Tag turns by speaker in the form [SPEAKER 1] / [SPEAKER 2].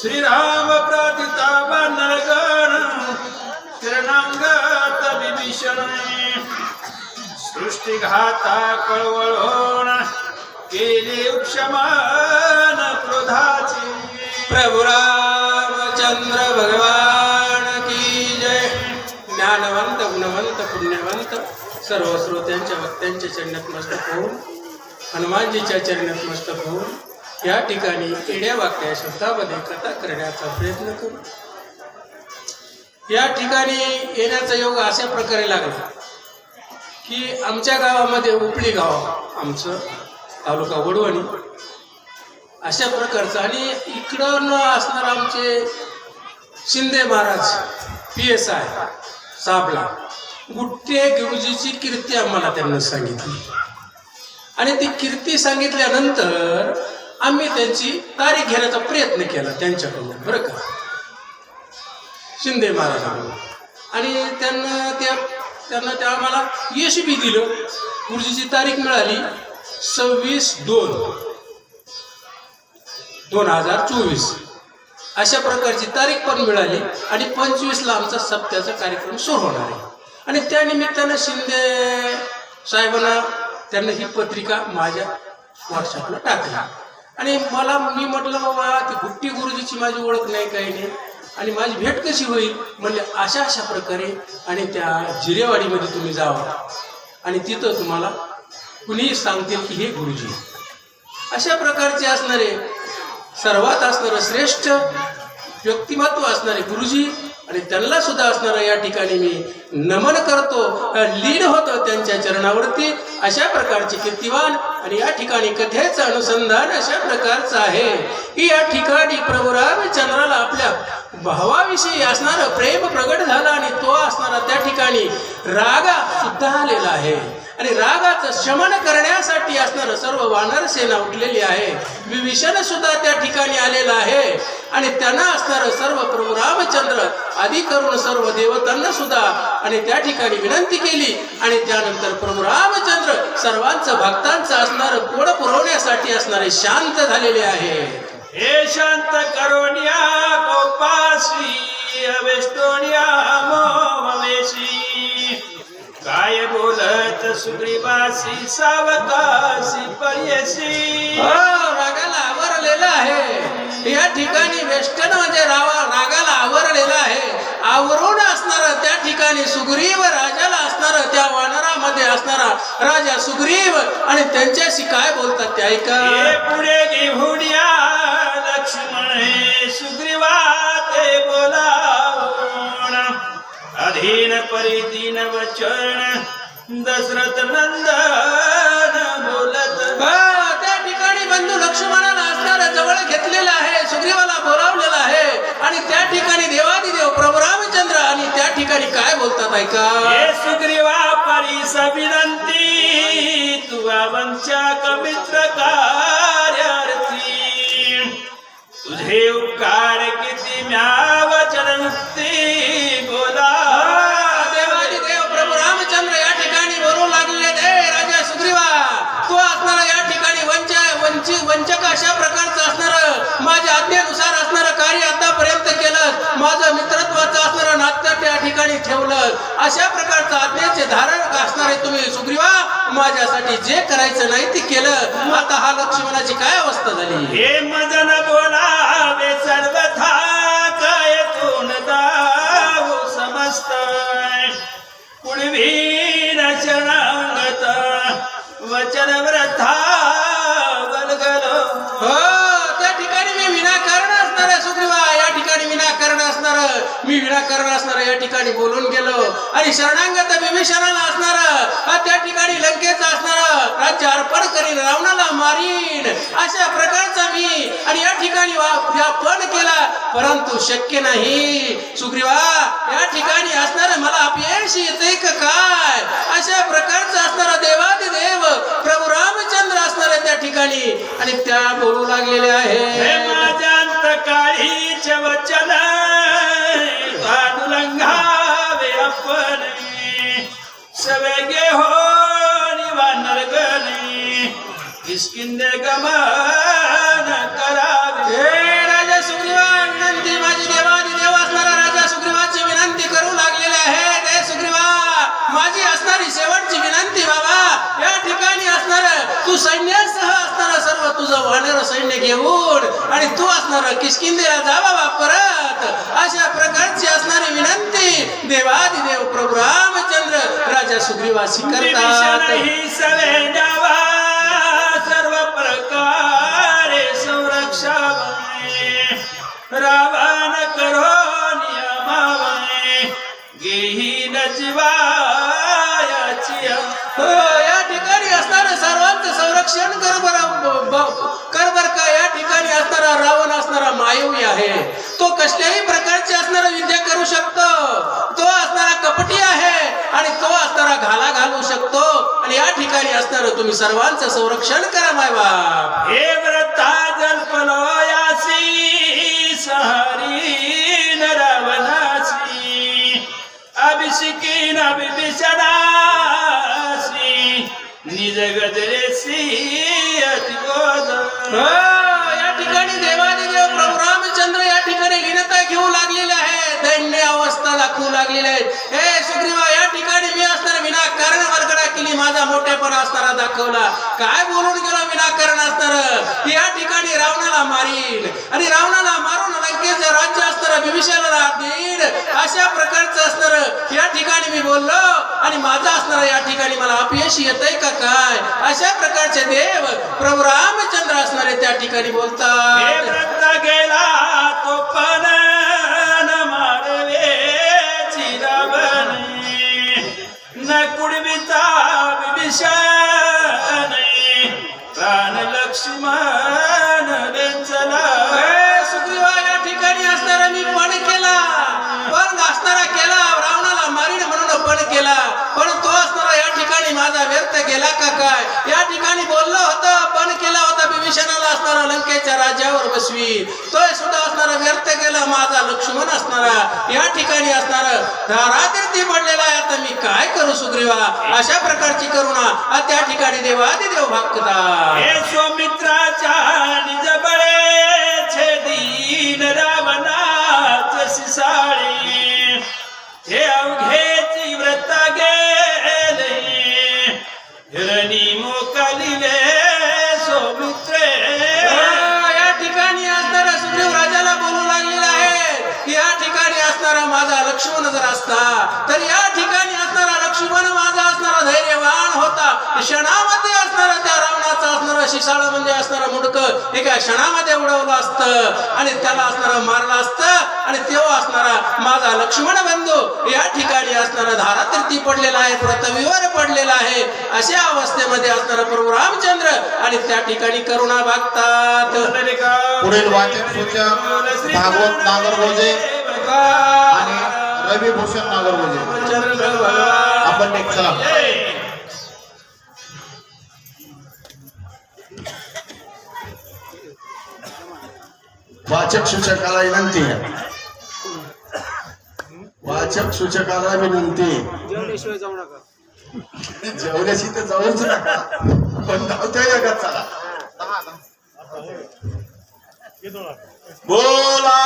[SPEAKER 1] श्रीराम प्रातिताप नरगण किरणांगत विभीषण सृष्टीघाता कळवळोण केले उपशमन क्रोधाची.
[SPEAKER 2] प्रभु रामचंद्र भगवान की जय. ज्ञानवंत गुणवंत पुण्यवंत सर्व श्रोत्यांच्या वक्त्यांच्या चरणात मस्तक होऊन हनुमानजीच्या चरणात मस्तक होऊन या ठिकाणी येड्या वाकड्या शब्दामध्ये कथा करण्याचा प्रयत्न करू. या ठिकाणी येण्याचा योग अशा प्रकारे लागला की आमच्या गावामध्ये उपळी गाव आमचं तालुका वडवणी. अशा प्रकारचं आणि इकडं न असणार आमचे Shinde Maharaj P S I साबला गुट्टे गुरुजीची कीर्ती आम्हाला त्यांना सांगितली. आणि ती कीर्ती सांगितल्यानंतर आम्ही त्यांची तारीख घेण्याचा प्रयत्न केला त्यांच्याकडून बरं का? शिंदे महाराजांकडून. आणि त्यांना त्या त्यांना त्या आम्हाला यश बी दिलं. गुरुजीची तारीख मिळाली सव्वीस दोन. दोन हजार चोवीस. अशा प्रकारची तारीख पण मिळाली आणि पंचवीसला आमचा सप्त्याचा कार्यक्रम सुरू होणार आहे. आणि त्यानिमित्तानं शिंदे साहेबांना त्यांना ही पत्रिका माझ्या व्हॉट्सअपला टाकली. आणि मला मी म्हटलं बाबा ती गुट्टी गुरुजीची माझी ओळख नाही काही नाही. आणि माझी भेट कशी होईल? म्हणजे अशा अशा प्रकारे आणि त्या जिरेवाडीमध्ये तुम्ही जावा आणि तिथं तुम्हाला कुणीही सांगतील की हे गुरुजी अशा प्रकारचे असणारे सर्वात असणारं श्रेष्ठ व्यक्तिमत्व असणारे गुरुजी आणि त्यांना सुद्धा असणारं या ठिकाणी मी नमन करतो लीन होतो त्यांच्या चरणावरती. अशा प्रकारचे कीर्तिवान आणि या ठिकाणी कथेचं अनुसंधान अशा प्रकारचं आहे. की या ठिकाणी प्रभू रामचंद्राला आपल्या भावाविषयी असणारं प्रेम प्रगट झालं आणि तो असणारा त्या ठिकाणी रागा सुद्धा आलेला आहे. आणि रागाचं शमन करण्यासाठी असणारं सर्व वानर सेना उठलेली आहे. विभीषण सुद्धा त्या ठिकाणी आलेला आहे. आणि त्यांना असणारं सर्व प्रभू रामचंद्र आदी करून सर्व देवतांना सुद्धा. आणि त्या ठिकाणी विनंती केली. आणि त्यानंतर प्रभू रामचंद्र सर्वांचं भक्तांचं असणारं पोड पुरवण्यासाठी असणारे शांत झालेले आहे
[SPEAKER 1] हे शांत करोनिया मोहवेशी काय बोलत सुग्रीवासी सावकाशी पर्यशी
[SPEAKER 2] या ठिकाणी वेस्टर्नमध्ये रावा रागाला आवरलेलं आहे. आवरून असणार त्या ठिकाणी सुग्रीव राजाला असणार त्या वानरामध्ये असणारा राजा सुग्रीव आणि त्यांच्याशी काय बोलतात ते ऐका.
[SPEAKER 1] पुढे घेऊन या लक्ष्मण हे सुग्रीवा ते बोलावून. अधीन परिदीन वचन दशरथ नंदन बोलत
[SPEAKER 2] बंधू लक्ष्मणाला असणार जवळ घेतलेलं आहे सुग्रीवाला बोलावलेलं आहे. आणि त्या ठिकाणी देवादी देव प्रभू रामचंद्र आणि त्या ठिकाणी काय बोलतात ऐका?
[SPEAKER 1] सुग्रीवा परीस विनंती तुवा वंशा कमित्र कार्यार्थी. तुझे उपकार किती म्या वचन
[SPEAKER 2] वंचक अशा प्रकारचं असणारं माझ्या आज्ञेनुसार असणारं कार्य आतापर्यंत केलं माझं मित्रत्वाचं असणारं नातं त्या ठिकाणी ठेवलं. अशा प्रकारचं आज्ञेचे धारण असणारे तुम्ही सुग्रीवा माझ्यासाठी जे करायचं नाही ते केलं. आता हा लक्ष्मणाची काय अवस्था झाली?
[SPEAKER 1] हे मदन बोलावे सर्वथा काय दाव समस्त. पुढवीन शरणागत वचन
[SPEAKER 2] मी विनाकारण असणार या ठिकाणी बोलून गेलो. आणि शरणांगत विभीषणाला असणार त्या ठिकाणी लंकेचा असणार राज्य अर्पण करीन रावणाला मारीन. अशा प्रकारचा मी आणि या ठिकाणी पण केला परंतु शक्य नाही. सुग्रीवा या ठिकाणी असणार मला अपयश येते का काय? अशा प्रकारचं असणारा देवादिदेव प्रभू रामचंद्र असणार त्या ठिकाणी. आणि त्या बोलू लागलेल्या
[SPEAKER 1] हे
[SPEAKER 2] आहे
[SPEAKER 1] माझ्या काळीच वचन पांडुलंघावे आपण सवेगे हो निवानर गणे किसकिंदे गमन
[SPEAKER 2] तुझं वानर सैन्य घेऊन आणि तू असणार किशकिंदेला जावा बा परत. अशा प्रकारची असणारी विनंती देवादिदेव प्रभू रामचंद्र राजा सुग्रीवासी करतात. आहे. तो कसल्याही प्रकारची असणारा विद्या करू शकतो. तो असणारा कपटी आहे आणि तो असणारा घाला घालू शकतो. आणि या ठिकाणी असणार तुम्ही सर्वांचं संरक्षण करा माय बाप
[SPEAKER 1] हे
[SPEAKER 2] अवस्था लागलेले आहेत. हे सुग्रीवा या ठिकाणी मी असताना विनाकारण वरगडा केली. माझा मोठेपणा असताना दाखवला. काय बोलून गेला विनाकारण असताना या ठिकाणी रावणाला मारील आणि रावणाला मारून लंकेचं राज्य असताना विभीषणाला देईल अशा प्रकारचं असणार या ठिकाणी मी बोललो. आणि माझा असणारा या ठिकाणी मला अपयश येतंय का काय? अशा प्रकारचे देव प्रभू रामचंद्र असणारे त्या ठिकाणी बोलतात.
[SPEAKER 1] गेला तो पण
[SPEAKER 2] केला का काय? या ठिकाणी बोललो होतं पण केला होता विभीषणाला असणारा लंकेच्या राज्यावर बसवी. तो सुद्धा असणारा व्यर्थ केला माझा लक्ष्मण असणारा. या ठिकाणी असणारा धारातीर्थी पडलेला आहे. आता मी काय करू सुग्रीवा? अशा प्रकारची करुणा. त्या ठिकाणी देवादिदेव भागतात.
[SPEAKER 1] हे सौमित्राच्या
[SPEAKER 2] असता तर या ठिकाणी असणारा लक्ष्मण माझा असणारा धैर्यवान होता. क्षणामध्ये असणारा त्या रावणाचा असणारा शिसाळ म्हणजे असणारा मुडक एका क्षणामध्ये उडवलं असतं? आणि त्याला असणारा मारलं असतं? आणि तेव्हा असणारा माझा लक्ष्मण बंधू या ठिकाणी असणारा धारातीर्थी पडलेला आहे पृथ्वीवर पडलेला आहे. अशा अवस्थेमध्ये असणारा प्रभू रामचंद्र आणि त्या ठिकाणी करुणा भागतात.
[SPEAKER 3] पुढील वाचक सूचक भागवत नागरगोजे आणि रवी भूषण नागरगोजे. आपण एक चला. वाचक सूचकाला विनंती. वाचक सूचकाला विनंती. जेवल्याशी तर जाऊच नका. पण धावत्या जगात चला. बोला.